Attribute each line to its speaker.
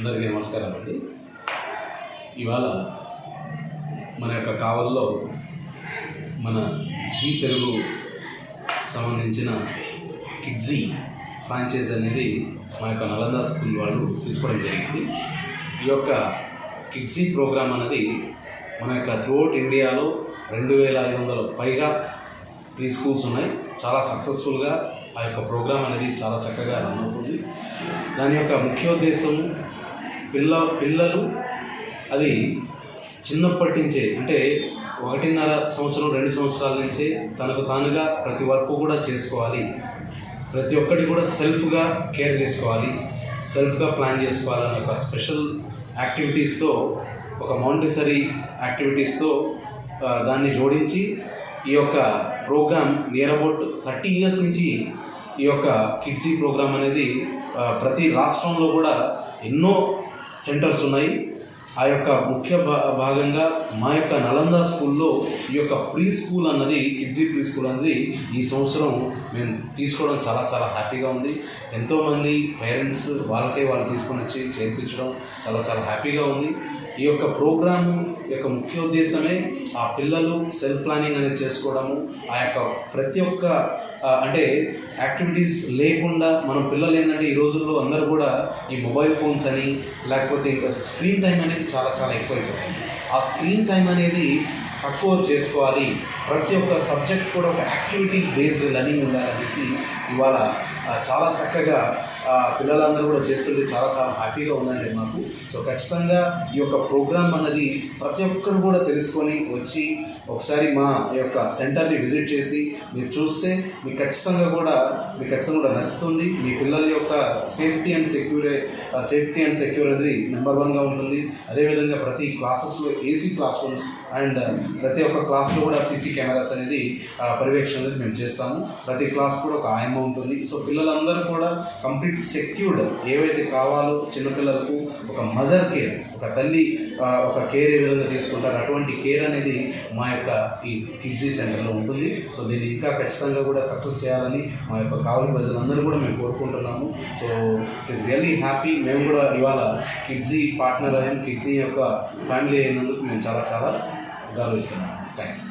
Speaker 1: అందరికీ నమస్కారం అండి. ఇవాళ మన యొక్క కావల్లో మన జీ తెలుగు సంబంధించిన కిడ్జీ ఫ్రాంచైజ్ అనేది మా యొక్క నలంద స్కూల్ వాళ్ళు తీసుకోవడం జరిగింది. ఈ యొక్క కిడ్జీ ప్రోగ్రామ్ అనేది మన యొక్క త్రూఅవుట్ ఇండియాలో రెండు వేల ఐదు వందల పైగా ప్రీ స్కూల్స్ ఉన్నాయి. చాలా సక్సెస్ఫుల్గా ఆ యొక్క ప్రోగ్రామ్ అనేది చాలా చక్కగా రన్ అవుతుంది. దాని యొక్క ముఖ్య ఉద్దేశం పిల్ల పిల్లలు అది చిన్నప్పటి నుంచే అంటే ఒకటిన్నర సంవత్సరం రెండు సంవత్సరాల నుంచే తనకు తానుగా ప్రతి వర్క్ కూడా చేసుకోవాలి. ప్రతి ఒక్కటి కూడా సెల్ఫ్గా కేర్ చేసుకోవాలి. సెల్ఫ్గా ప్లాన్ చేసుకోవాలని ఒక స్పెషల్ యాక్టివిటీస్తో ఒక మౌంటెసరీ యాక్టివిటీస్తో దాన్ని జోడించి ఈ యొక్క program near about thirty years నుంచి ఈ యొక్క కిడ్సీ ప్రోగ్రామ్ అనేది ప్రతి రాష్ట్రంలో కూడా ఎన్నో సెంటర్స్ ఉన్నాయి. ఆ యొక్క ముఖ్య భా- భాగంగా మా యొక్క నలంద స్కూల్లో ఈ యొక్క ప్రీ స్కూల్ అన్నది కిడ్జీ ప్రీ స్కూల్ అన్నది ఈ సంవత్సరం మేము తీసుకోవడం చాలా చాలా హ్యాపీగా ఉంది. ఎంతోమంది పేరెంట్స్ వాళ్ళకే వాళ్ళు తీసుకొని వచ్చి చేర్పించడం చాలా చాలా హ్యాపీగా ఉంది. ఈ యొక్క ప్రోగ్రాము యొక్క ముఖ్య ఉద్దేశమే ఆ పిల్లలు సెల్ఫ్ ప్లానింగ్ అనేది చేసుకోవడము. ఆ యొక్క ప్రతి ఒక్క అంటే యాక్టివిటీస్ లేకుండా మనం పిల్లలు ఏంటంటే ఈ రోజుల్లో అందరూ కూడా ఈ మొబైల్ ఫోన్స్ అని లేకపోతే ఇంకా స్క్రీన్ టైం అనేది చాలా చాలా ఎక్కువైపోతుంది. ఆ స్క్రీన్ టైం అనేది తక్కువ చేసుకోవాలి. ప్రతి ఒక్క సబ్జెక్ట్ కూడా ఒక యాక్టివిటీ బేస్డ్ లెర్నింగ్ ఉండాలనేసి ఇవాళ చాలా చక్కగా పిల్లలందరూ కూడా చేస్తుంటే చాలా చాలా హ్యాపీగా ఉందండి మాకు. సో ఖచ్చితంగా ఈ యొక్క ప్రోగ్రామ్ అన్నది ప్రతి ఒక్కరు కూడా తెలుసుకొని వచ్చి ఒకసారి మా యొక్క సెంటర్ని విజిట్ చేసి మీరు చూస్తే మీకు ఖచ్చితంగా కూడా మీకు ఖచ్చితంగా కూడా నచ్చుతుంది. మీ పిల్లల యొక్క safety and secure safety and secure అనేది నెంబర్ వన్గా ఉంటుంది. అదేవిధంగా ప్రతి క్లాసెస్లో ఏసీ క్లాస్ రూమ్స్ అండ్ ప్రతి ఒక్క క్లాస్లో కూడా సీసీ కెమెరాస్ అనేది పర్యవేక్షణ అనేది మేము చేస్తాము. ప్రతి క్లాస్ కూడా ఒక ఆయమ్మ ఉంటుంది. సో పిల్లలందరూ కూడా కంప్లీట్ సెక్యూర్డ్ ఏవైతే కావాలో చిన్నపిల్లలకు ఒక మదర్ కేర్ ఒక తల్లి ఒక కేర్ ఏ విధంగా తీసుకుంటారు అటువంటి కేర్ అనేది మా యొక్క ఈ కిడ్జీ సెంటర్లో ఉంటుంది. సో దీన్ని ఇంకా ఖచ్చితంగా కూడా సక్సెస్ చేయాలని మా యొక్క కావలి ప్రజలందరూ కూడా మేము కోరుకుంటున్నాము. So it's really happy. మేము కూడా ఇవాళ కిడ్జీ పార్ట్నర్ అయ్యాం. కిడ్జీ యొక్క ఫ్యామిలీ అయినందుకు మేము చాలా చాలా 那就行了，对。